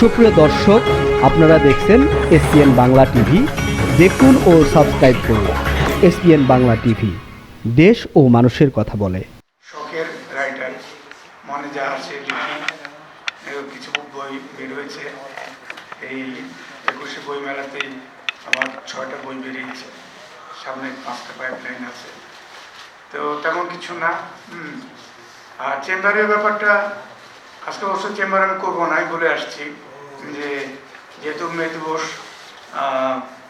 সুপ্রিয় দর্শক, আপনারা দেখছেন এসপিএন বাংলা টিভি। দেখুন ও সাবস্ক্রাইব করুন এসপিএন বাংলা টিভি। দেশ ও মানুষের কথা বলে। শখের রাইটার মনে যা আছে কিছু বই বের হয়েছে। এই একুশে বই মেলাতেই আমার ছয়টা বই বেরিয়েছে। সামনে পাঁচটা পাইপলাইন আছে। তো তেমন কিছু না আর চেম্বারের ব্যাপারটা, আজকে অবশ্য চেম্বার আমি করব না বলে আসছি। যে যেহেতু মে দিবস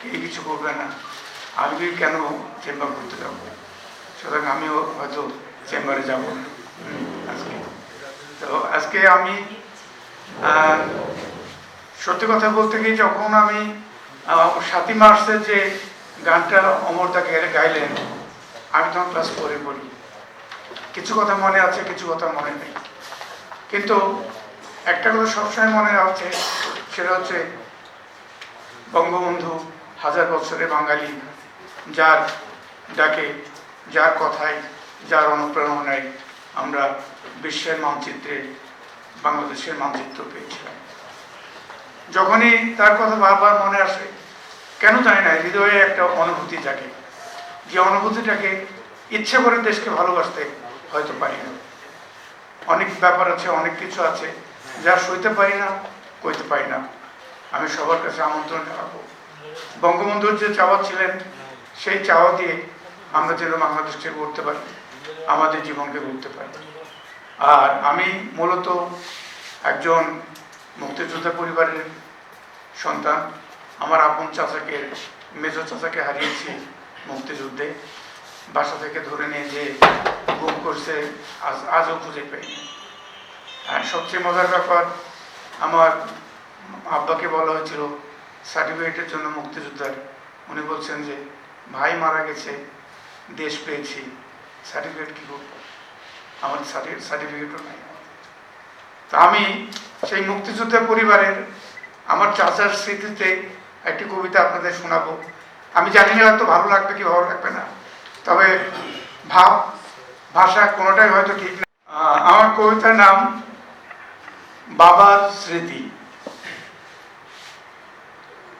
কেউ কিছু করবে না। আমি কেন চেম্বার করতে যাব? সুতরাং আমিও হয়তো চেম্বারে যাব। আজকে। তো আজকে আমি সত্যি কথা বলতে গিয়ে যখন আমি সাতই মার্চের যে গানটা অমরদা গেলে গাইলেন, আমি তখন ক্লাস ফোরে পড়ি। কিছু কথা মনে আছে, কিছু কথা মনে নেই। কিন্তু একটা কথা সবসময় মনে আছে, সেটা হচ্ছে বঙ্গবন্ধু হাজার বছরে বাঙালি, যার ডাকে, যার কথায়, যার অনুপ্রেরণায় আমরা বিশ্বের মানচিত্রে, বাংলাদেশের মানচিত্র পেয়েছিলাম। যখনই তার কথা বারবার মনে আসে, কেন জানি না, হৃদয়ে একটা অনুভূতি জাগে, যে অনুভূতিটাকে ইচ্ছে করে দেশকে ভালোবাসতে হয়তো পারি না। অনেক ব্যাপার আছে, অনেক কিছু আছে যা সইতে পারি না, কইতে পারি না। আমি সবার কাছে আমন্ত্রণ জানাব। বঙ্গবন্ধুর যে চাওয়া ছিলেন, সেই চাওয়া দিয়ে আমরা যেন বাংলাদেশকে গড়তে পারি, আমাদের জীবনকে গড়তে পারি। আর আমি মূলত একজন মুক্তিযোদ্ধা পরিবারের সন্তান। আমার আপন চাচাকে, মেজো চাচাকে হারিয়েছি মুক্তিযুদ্ধে। বাসা থেকে ধরে নিয়ে যে গুম করছে, আজ আজও খুঁজে পাইনি। আর সবচেয়ে মজার ব্যাপার, আমার আব্বাকে বলা হয়েছিল সার্টিফিকেটের জন্য মুক্তিযোদ্ধার। উনি বলছেন যে, ভাই মারা গেছে, দেশ পেয়েছি সার্টিফিকেট কী করব আমার সার্টিফিকেটও নাই। তা আমি সেই মুক্তিযোদ্ধা পরিবারের, আমার চাচার স্মৃতিতে একটি কবিতা আপনাদের শোনাবো। আমি জানি না হয়তো ভালো লাগবে কি ভালো লাগবে না, তবে ভাব, ভাষা কোনোটাই হয়তো ঠিক না। আমার কবিতার নাম বাবার স্মৃতি।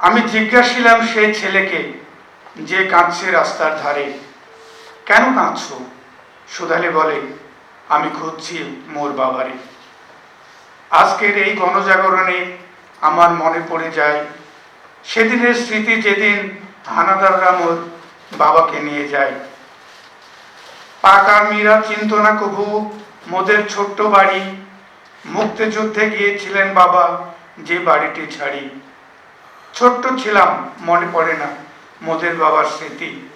আমি জিজ্ঞাসিলাম সেই ছেলেকে যে কাঁদছে রাস্তার ধারে, কেন কাঁদছো? সুধালে বলে, আমি খুঁজছি মোর বাবারে। আজকের এই গণজাগরণে আমার মনে পড়ে যায়, সেদিনের স্মৃতি যেদিন হানাদাররা মোর বাবাকে নিয়ে যায়। পাকা মীরা চিন্ত না কভু, মোদের ছোট্ট বাড়ি মুক্তিযুদ্ধে গিয়েছিলেন বাবা, যে বাড়িটি ছাড়ি। ছোট্ট ছিলাম, মনে পড়ে না মোদের বাবার স্মৃতি।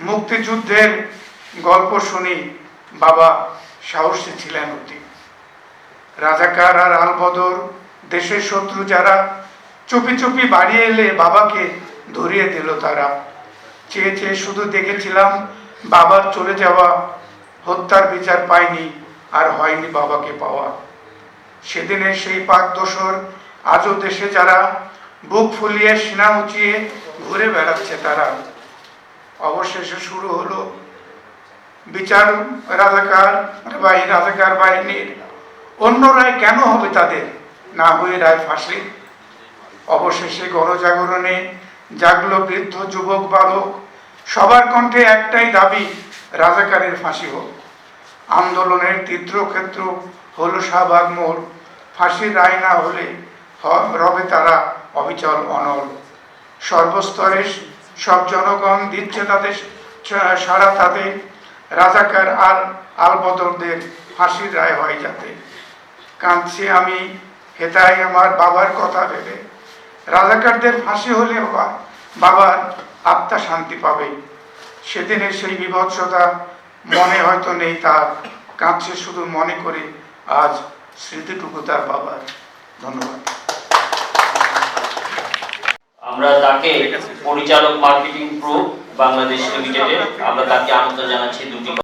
মুক্তিযুদ্ধের গল্প শুনি বাবা সাহসী ছিলেন অতি। রাজাকার আর আলবদর দেশের শত্রু যারা, চুপি চুপি বাড়ি এলে বাবাকে ধরিয়ে দিল তারা। চেয়ে চেয়ে শুধু দেখেছিলাম বাবার চলে যাওয়া, হত্যার বিচার পায়নি আর হয়নি বাবাকে পাওয়া। সেদিনের সেই পাক দোসর, আজও দেশে যারা বুক ফুলিয়ে সিনা উঁচিয়ে ঘুরে বেড়াচ্ছে তারা। অবশেষে শুরু হলো বিচার রাজাকার বাহিনী রাজাকার বাহিনীর। অন্য রায় কেন হবে তাদের? না হয়ে রায় ফাঁসি। অবশেষে গণজাগরণে জাগলো বৃদ্ধ যুবক, বালক। সবার কণ্ঠে একটাই দাবি, রাজাকারের ফাঁসি হোক। আন্দোলনের তীর্থক্ষেত্র হলো শাহবাগ মোড়। ফাঁসির রায় না হলে রবে তারা অবিচল, অনল। সর্বস্তরে সব জনগণ দিচ্ছে তাদের সারা তাতে রাজাকার আর আলবদরদের ফাঁসির রায় হয় যাতে। কাঁদছি আমি হেতাই আমার বাবার কথা ভেবে। রাজাকারদের ফাঁসি হলে বাবা বাবার আত্মা শান্তি পাবে। সেদিনের সেই বিভৎসতা মনে হয়তো নেই তার। কাঁদছে শুধু মনে করে আজ স্মৃতিটুকু তার বাবার। ধন্যবাদ। আমরা তাকে পরিচালক মার্কেটিং প্রো বাংলাদেশ লিমিটেডে, আমরা তাকে আমন্ত্রণ জানাচ্ছি দুটি